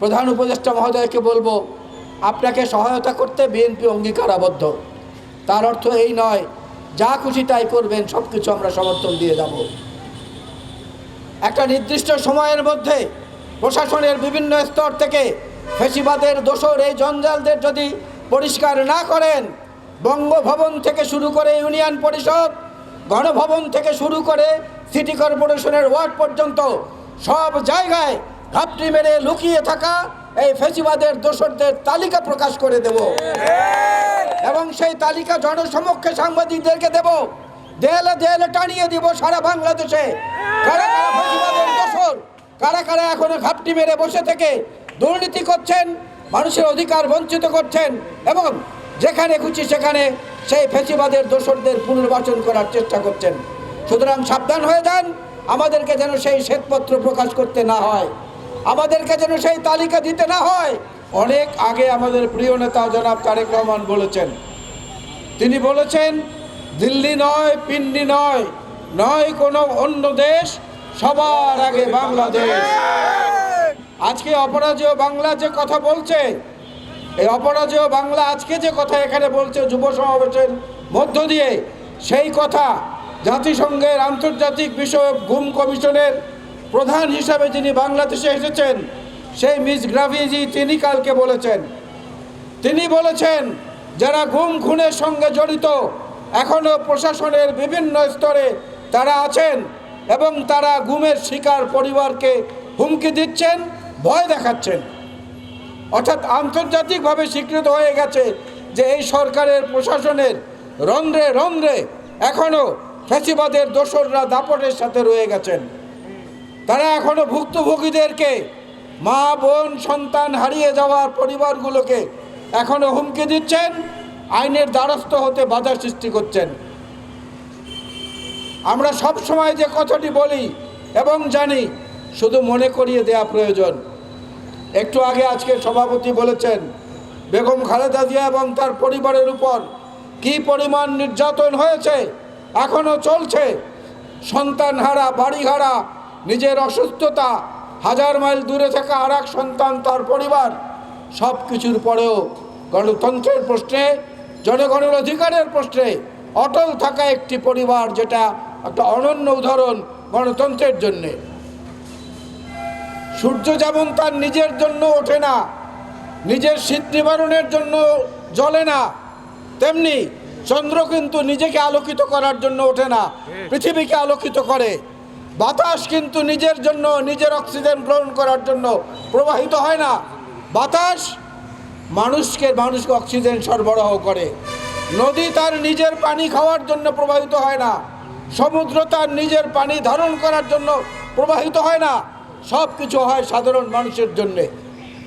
প্রধান উপদেষ্টা মহোদয়কে বলব, আপনাকে সহায়তা করতে বিএনপি অঙ্গীকারাবদ্ধ। তার অর্থ এই নয়, যা খুশি তাই করবেন সব কিছু আমরা সমর্থন দিয়ে যাব। একটা নির্দিষ্ট সময়ের মধ্যে প্রশাসনের বিভিন্ন স্তর থেকে ফেসিবাদের দোষর এই জঞ্জালদের যদি পরিষ্কার না করেন, বঙ্গভবন থেকে শুরু করে ইউনিয়ন পরিষদ, গণভবন থেকে শুরু করে সিটি কর্পোরেশনের ওয়ার্ড পর্যন্ত সব জায়গায় ঘাপটি মেরে লুকিয়ে থাকা এই ফেসিবাদের দোষরদের তালিকা প্রকাশ করে দেব। এবং সেই তালিকা জনসমক্ষে সাংবাদিকদেরকে দেব। দেয়ালে দেয়ালে টানিয়ে দিব সারা বাংলাদেশে। কারা কারা ফেসিবাদের দোষর, কারা কারা এখনও ঘাপটি মেরে বসে থেকে দুর্নীতি করছেন, মানুষের অধিকার বঞ্চিত করছেন, এবং যেখানে খুশি সেখানে সেই ফেসিবাদের দোষরদের পুনর্বাচন করার চেষ্টা করছেন। সুতরাং সাবধান হয়ে যান, আমাদেরকে যেন সেই শ্বেতপত্র প্রকাশ করতে না হয়। আমাদেরকে যেন সেই তালিকা দিতে না হয়। অনেক আগে আমাদের প্রিয় নেতা জনাব তারেক রহমান বলেছেন। তিনি বলেছেন, দিল্লি নয়, পিন্ডি নয় নয় কোনো অন্য দেশ, সবার আগে বাংলাদেশ। আজকে অপরাজেয় বাংলা যে কথা বলছে, এই অপরাজেয় বাংলা আজকে যে কথা এখানে বলছে, যুব সমাবেশের মধ্য দিয়ে, সেই কথা জাতিসংঘের আন্তর্জাতিক বিষয়ক গুম কমিশনের প্রধান হিসাবে যিনি বাংলাদেশে এসেছেন, সেই মিস গ্রাভিজি তিনি কালকে বলেছেন। তিনি বলেছেন, যারা গুম খুনের সঙ্গে জড়িত এখনও প্রশাসনের বিভিন্ন স্তরে তারা আছেন এবং তারা গুমের শিকার পরিবারকে হুমকি দিচ্ছেন, ভয় দেখাচ্ছেন। অর্থাৎ আন্তর্জাতিকভাবে স্বীকৃত হয়ে গেছে যে এই সরকারের প্রশাসনের রন্ধ্রে রন্ধ্রে এখনও ফ্যাসিবাদের দোসররা দাপটের সাথে রয়ে গেছেন। তারা এখনও ভুক্তভোগীদেরকে মা, বোন, সন্তান হারিয়ে যাওয়ার পরিবারগুলোকে এখনও হুমকি দিচ্ছেন, আইনের দ্বারস্থ হতে বাধা সৃষ্টি করছেন। আমরা সব সময় যে কথাটি বলি এবং জানি, শুধু মনে করিয়ে দেয়া প্রয়োজন। একটু আগে আজকে সভাপতি বলেছেন, বেগম খালেদা জিয়া এবং তার পরিবারের উপর কি পরিমাণ নির্যাতন হয়েছে এখনও চলছে? সন্তান হারা বাড়ি হারা নিজের অসুস্থতা হাজার মাইল দূরে থাকা আর এক সন্তান, তার পরিবার সব কিছুর পরেও গণতন্ত্রের প্রশ্নে, জনগণের অধিকারের প্রশ্নে অটল থাকা একটি পরিবার যেটা একটা অনন্য উদাহরণ গণতন্ত্রের জন্যে। সূর্য যেমন তার নিজের জন্য ওঠে না, নিজের শীত নিবারণের জন্য জ্বলে না, তেমনি চন্দ্র কিন্তু নিজেকে আলোকিত করার জন্য ওঠে না, পৃথিবীকে আলোকিত করে। বাতাস কিন্তু নিজের জন্য, নিজের অক্সিজেন গ্রহণ করার জন্য প্রবাহিত হয় না। বাতাস মানুষকে মানুষকে অক্সিজেন সরবরাহ করে। নদী তার নিজের পানি খাওয়ার জন্য প্রবাহিত হয় না। সমুদ্র তার নিজের পানি ধারণ করার জন্য প্রবাহিত হয় না। সব কিছু হয় সাধারণ মানুষের জন্যে।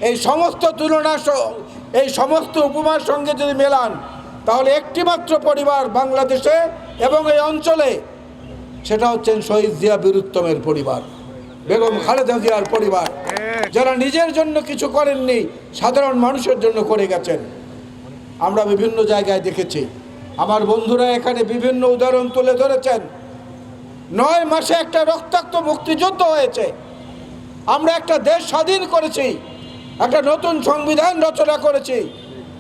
এই সমস্ত তুলনা এই সমস্ত উপমার সঙ্গে যদি মেলান, তাহলে একটিমাত্র পরিবার বাংলাদেশে এবং এই অঞ্চলে সেটা হচ্ছেন শহীদ জিয়া বীরুত্তমের পরিবার, বেগম খালেদা জিয়ার পরিবার। যারা নিজের জন্য কিছু করেননি, সাধারণ মানুষের জন্য করে গেছেন। আমরা বিভিন্ন জায়গায় দেখেছি। আমার বন্ধুরা এখানে বিভিন্ন উদাহরণ তুলে ধরেছেন। নয় মাসে একটা রক্তাক্ত মুক্তিযুদ্ধ হয়েছে। আমরা একটা দেশ স্বাধীন করেছি। একটা নতুন সংবিধান রচনা করেছি।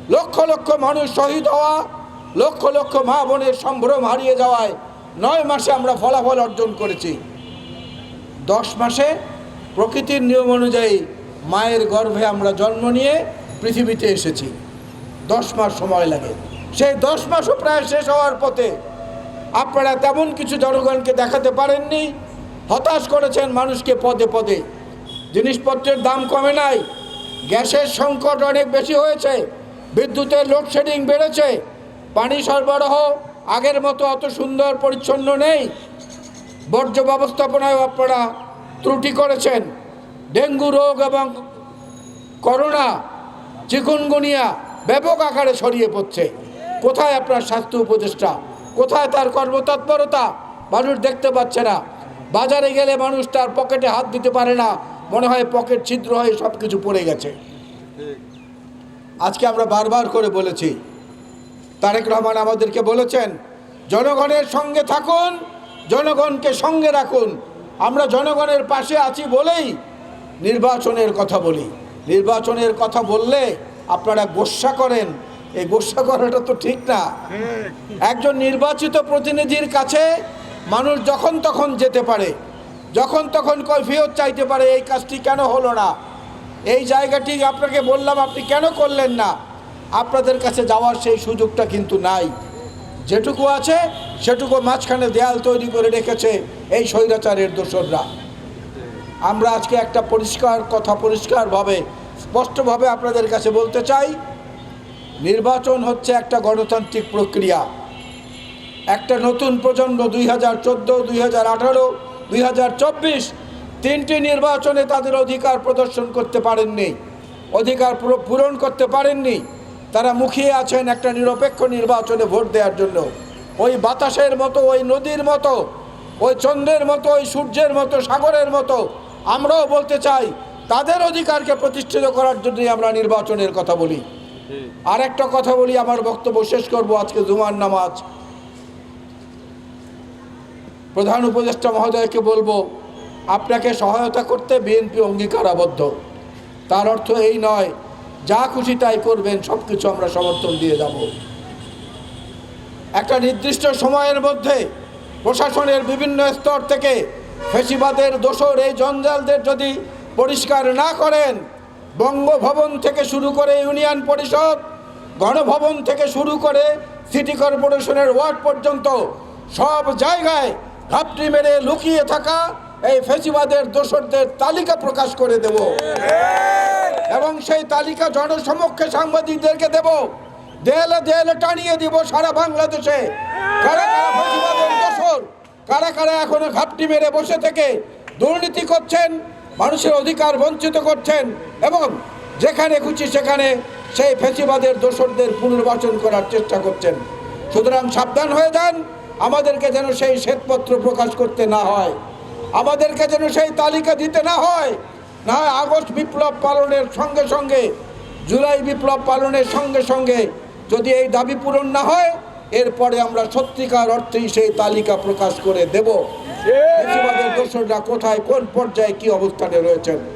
লক্ষ লক্ষ মানুষ শহীদ হওয়া, লক্ষ লক্ষ মা বোনের সম্ভ্রম হারিয়ে যাওয়ায় নয় মাসে আমরা ফলাফল অর্জন করেছি। দশ মাসে প্রকৃতির নিয়ম অনুযায়ী মায়ের গর্ভে আমরা জন্ম নিয়ে পৃথিবীতে এসেছি। দশ মাস সময় লাগে। সেই দশ মাসও প্রায় শেষ হওয়ার পথে আপনারা তেমন কিছু জনগণকে দেখাতে পারেননি। হতাশ করেছেন মানুষকে পদে পদে। জিনিসপত্রের দাম কমে নাই। গ্যাসের সংকট অনেক বেশি হয়েছে। বিদ্যুতের লোডশেডিং বেড়েছে। পানি সরবরাহ আগের মতো অত সুন্দর পরিচ্ছন্ন নেই। বর্জ্য ব্যবস্থাপনায় আপনারা ত্রুটি করেছেন। ডেঙ্গু রোগ এবং করোনা, চিকুনগুনিয়া ব্যাপক আকারে ছড়িয়ে পড়ছে। কোথায় আপনার স্বাস্থ্য উপদেষ্টা? কোথায় তার কর্মতৎপরতা? মানুষ দেখতে পাচ্ছে না। বাজারে গেলে মানুষ তার পকেটে হাত দিতে পারে না। মনে হয় পকেট ছিদ্র হয়ে সব কিছু পড়ে গেছে। আজকে আমরা বারবার করে বলেছি তারেক রহমান আমাদেরকে বলেছেন, জনগণের সঙ্গে থাকুন, জনগণকে সঙ্গে রাখুন। আমরা জনগণের পাশে আছি বলেই নির্বাচনের কথা বলি। নির্বাচনের কথা বললে আপনারা গোসা করেন। এই গোসা করাটা তো ঠিক না। একজন নির্বাচিত প্রতিনিধির কাছে মানুষ যখন তখন যেতে পারে, যখন তখন কৈফিয়ত চাইতে পারে, এই কাজটি কেন হলো না? এই জায়গাটি আপনাকে বললাম, আপনি কেন করলেন না? আপনাদের কাছে যাওয়ার সেই সুযোগটা কিন্তু নাই। যেটুকু আছে, সেটুকু মাঝখানে দেয়াল তৈরি করে রেখেছে এই স্বৈরাচারের দোসররা। আমরা আজকে একটা পরিষ্কার কথা পরিষ্কারভাবে, স্পষ্টভাবে আপনাদের কাছে বলতে চাই, নির্বাচন হচ্ছে একটা গণতান্ত্রিক প্রক্রিয়া। একটা নতুন প্রজন্ম দুই হাজার চোদ্দ, দুই হাজার আঠারো, দুই হাজার চব্বিশ, তিনটি নির্বাচনে তাদের অধিকার প্রদর্শন করতে পারেননি, অধিকার পূরণ করতে পারেননি। তারা মুখিয়ে আছেন একটা নিরপেক্ষ নির্বাচনে ভোট দেওয়ার জন্য। ওই বাতাসের মতো ওই নদীর মতো ওই চন্দ্রের মতো ওই সূর্যের মতো সাগরের মতো আমরাও বলতে চাই তাদের অধিকারকে প্রতিষ্ঠিত করার জন্যই আমরা নির্বাচনের কথা বলি। আর একটা কথা বলি আমার বক্তব্য শেষ করব আজকে জুমার নামাজ। প্রধান উপদেষ্টা মহোদয়কে বলব আপনাকে সহায়তা করতে বিএনপি অঙ্গীকারাবদ্ধ। তার অর্থ এই নয় যা খুশি তাই করবেন সব কিছু আমরা সমর্থন দিয়ে যাব। একটা নির্দিষ্ট সময়ের মধ্যে প্রশাসনের বিভিন্ন স্তর থেকে ফেসিবাদের দোষর এই জঞ্জালদের যদি পরিষ্কার না করেন, বঙ্গভবন থেকে শুরু করে ইউনিয়ন পরিষদ, গণভবন থেকে শুরু করে সিটি কর্পোরেশনের ওয়ার্ড পর্যন্ত সব জায়গায় ঘাপটি মেরে লুকিয়ে থাকা এই ফেসিবাদের দোসরদের তালিকা প্রকাশ করে দেব। এবং সেই তালিকা জনসমক্ষে সাংবাদিকদেরকে দেব। দেয়ালে দেয়ালে টানিয়ে দিব সারা বাংলাদেশে। কারা কারা দোসর কারা কারা এখনও ঘাপটি মেরে বসে থেকে দুর্নীতি করছেন, মানুষের অধিকার বঞ্চিত করছেন, এবং যেখানে খুশি সেখানে সেই ফেসিবাদের দোসরদের পুনর্বাচন করার চেষ্টা করছেন। সুতরাং সাবধান হয়ে যান, আমাদেরকে যেন সেই শ্বেতপত্র প্রকাশ করতে না হয়। আমাদেরকে যেন সেই তালিকা দিতে না হয়। না হয় আগস্ট বিপ্লব পালনের সঙ্গে সঙ্গে জুলাই বিপ্লব পালনের সঙ্গে সঙ্গে যদি এই দাবি পূরণ না হয় এরপরে আমরা সত্যিকার অর্থেই সেই তালিকা প্রকাশ করে দেব। দোসররা কোথায় কোন পর্যায়ে কি অবস্থানে রয়েছেন?